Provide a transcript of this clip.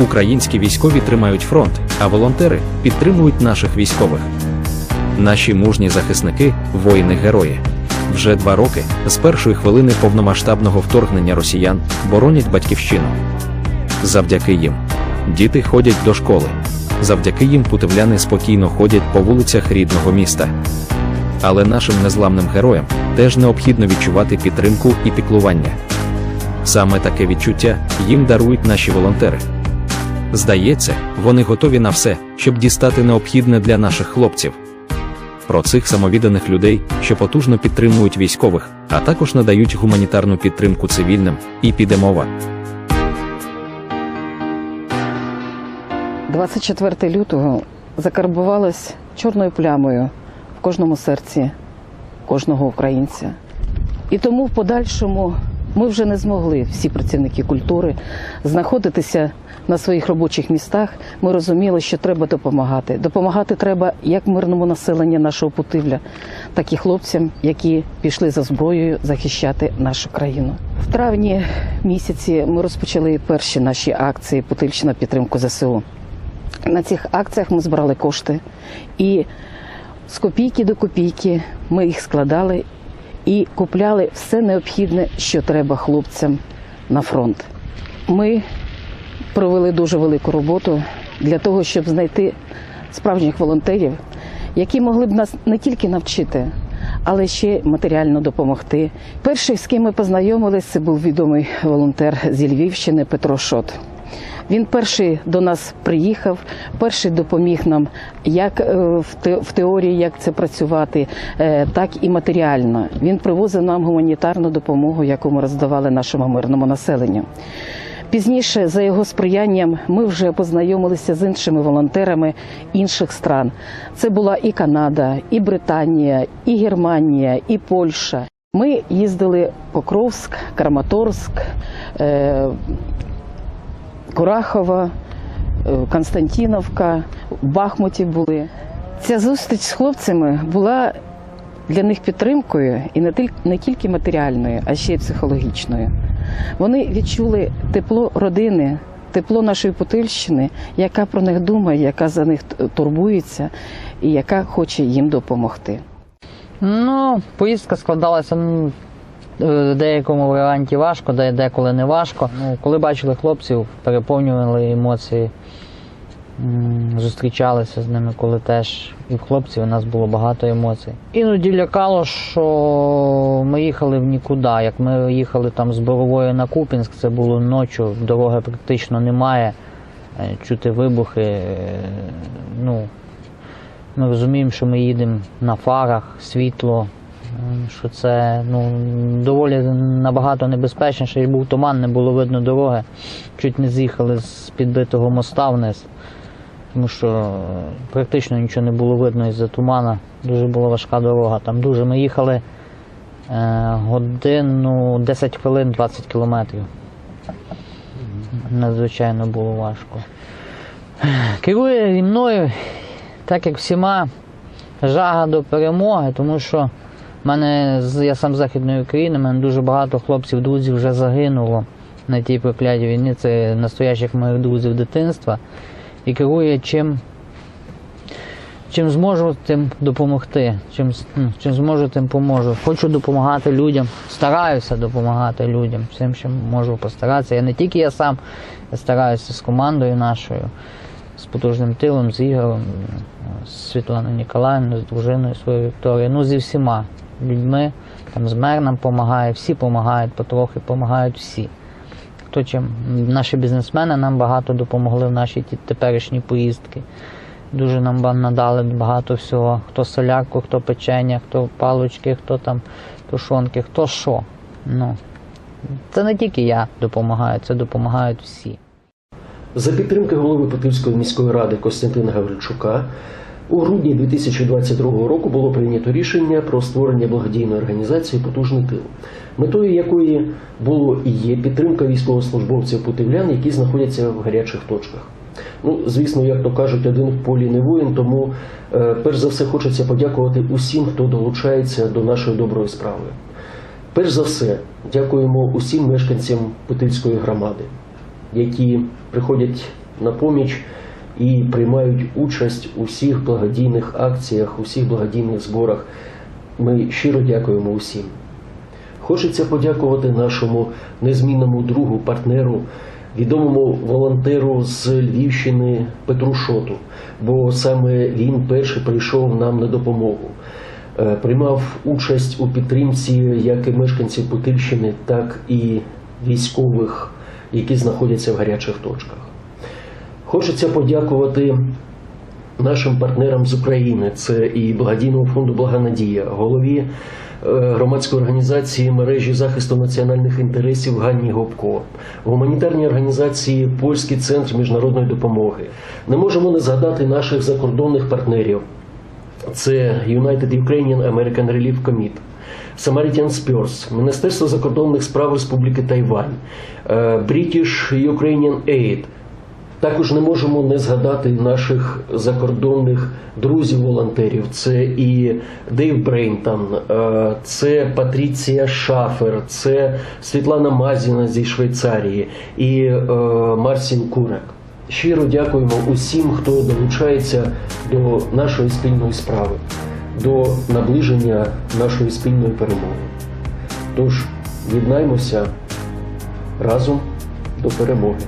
Українські військові тримають фронт, а волонтери підтримують наших військових. Наші мужні захисники воїни-герої. Вже два роки з першої хвилини повномасштабного вторгнення росіян боронять батьківщину. Завдяки їм діти ходять до школи. Завдяки їм путивляни спокійно ходять по вулицях рідного міста. Але нашим незламним героям теж необхідно відчувати підтримку і піклування. Саме таке відчуття їм дарують наші волонтери. Здається, вони готові на все, щоб дістати необхідне для наших хлопців. Про цих самовідданих людей, що потужно підтримують військових, а також надають гуманітарну підтримку цивільним, і піде мова. 24 лютого закарбувалось чорною плямою в кожному серці кожного українця. І тому в подальшому ми вже не змогли, всі працівники культури, знаходитися на своїх робочих містах. Ми розуміли, що треба допомагати. Допомагати треба як мирному населенню нашого Путивля, так і хлопцям, які пішли за зброєю захищати нашу країну. В травні місяці ми розпочали перші наші акції Путильщина підтримку ЗСУ. На цих акціях ми збирали кошти і з копійки до копійки ми їх складали і купляли все необхідне, що треба хлопцям на фронт. Ми провели дуже велику роботу для того, щоб знайти справжніх волонтерів, які могли б нас не тільки навчити, але ще матеріально допомогти. Перший, з ким ми познайомились, це був відомий волонтер зі Львівщини Петро Шот. Він перший до нас приїхав, перший допоміг нам як е, в те- в теорії, як це працювати, е, так і матеріально. Він привозив нам гуманітарну допомогу, яку ми роздавали нашому мирному населенню. Пізніше, за його сприянням, ми вже познайомилися з іншими волонтерами інших стран. Це була і Канада, і Британія, і Германія, і Польща. Ми їздили Покровськ, Краматорськ, е, Курахова, е, Константіновка, в Бахмуті були. Ця зустріч з хлопцями була для них підтримкою і не тільки, матеріальною, а ще й психологічною. Вони відчули тепло родини, тепло нашої Путильщини, яка про них думає, яка за них турбується і яка хоче їм допомогти. Ну, поїздка складалася в деякому варіанті важко, де деколи не важко. Ну, коли бачили хлопців, переповнювали емоції, зустрічалися з ними, коли теж і в хлопців у нас було багато емоцій. Іноді лякало, що ми їхали в нікуди. Як ми їхали там з Борової на Купінськ, це було ночі, дороги практично немає. Е, Чути вибухи. е, Ну, ми розуміємо, що ми їдемо на фарах, світло, що це ну, доволі набагато небезпечніше. І був туман, не було видно дороги. Чуть не з'їхали з підбитого моста вниз, тому що е, практично нічого не було видно із-за тумана. Дуже була важка дорога. Там дуже ми їхали е, годину 10 хвилин 20 кілометрів. Надзвичайно було важко. Керує зі мною так як всіма, жага до перемоги, тому що мене з- я сам з Західної України, мене дуже багато хлопців, друзів вже загинуло на тій проклятій війні. Це настоящих моїх друзів дитинства. І керує чим, чим зможу, тим допомогти. Чим, ну, чим зможу, тим поможу. Хочу допомагати людям, стараюся допомагати людям. Всім, чим можу постаратися. Я не тільки я сам, я стараюся з командою нашою з потужним тилом, з Ігорем, з Світланою Ніколаївною, з дружиною своєю Вікторією, ну зі всіма людьми. Там з мер нам допомагає, всі допомагають, потрохи допомагають всі. Хто чим наші бізнесмени нам багато допомогли в наші теперішні поїздки. Дуже нам надали багато всього. Хто солярку, хто печення, хто палочки, хто там тушонки, хто що. Ну, це не тільки я допомагаю, це допомагають всі. За підтримки голови Путильської міської ради Костянтина Гаврильчука у грудні 2022 року було прийнято рішення про створення благодійної організації Потужний тил, метою якої було і є підтримка військовослужбовців путивлян, які знаходяться в гарячих точках. Ну, звісно, як то кажуть, один в полі не воїн, тому е, перш за все хочеться подякувати усім, хто долучається до нашої доброї справи. Перш за все, дякуємо усім мешканцям Путильської громади, які приходять на поміч і приймають участь у всіх благодійних акціях, у всіх благодійних зборах. Ми щиро дякуємо усім. Хочеться подякувати нашому незмінному другу, партнеру, відомому волонтеру з Львівщини Петру Шоту, бо саме він перший прийшов нам на допомогу. Е, Приймав участь у підтримці як і мешканців Путильщини, так і військових, які знаходяться в гарячих точках. Хочеться подякувати нашим партнерам з України. Це і благодійного фонду Благонадія, голові е, громадської організації мережі захисту національних інтересів Ганні Гопко, гуманітарній організації Польський центр міжнародної допомоги. Не можемо не згадати наших закордонних партнерів. Це United Ukrainian American Relief Committee, Samaritan Spurs, Міністерство закордонних справ Республіки Тайвань, е, British Ukrainian Aid, також не можемо не згадати наших закордонних друзів-волонтерів. Це і Дейв Брейнтон, е, це Патріція Шафер, це Світлана Мазіна зі Швейцарії і е, Марсін Курек. Щиро дякуємо усім, хто долучається до нашої спільної справи, до наближення нашої спільної перемоги. Тож єднаймося разом до перемоги.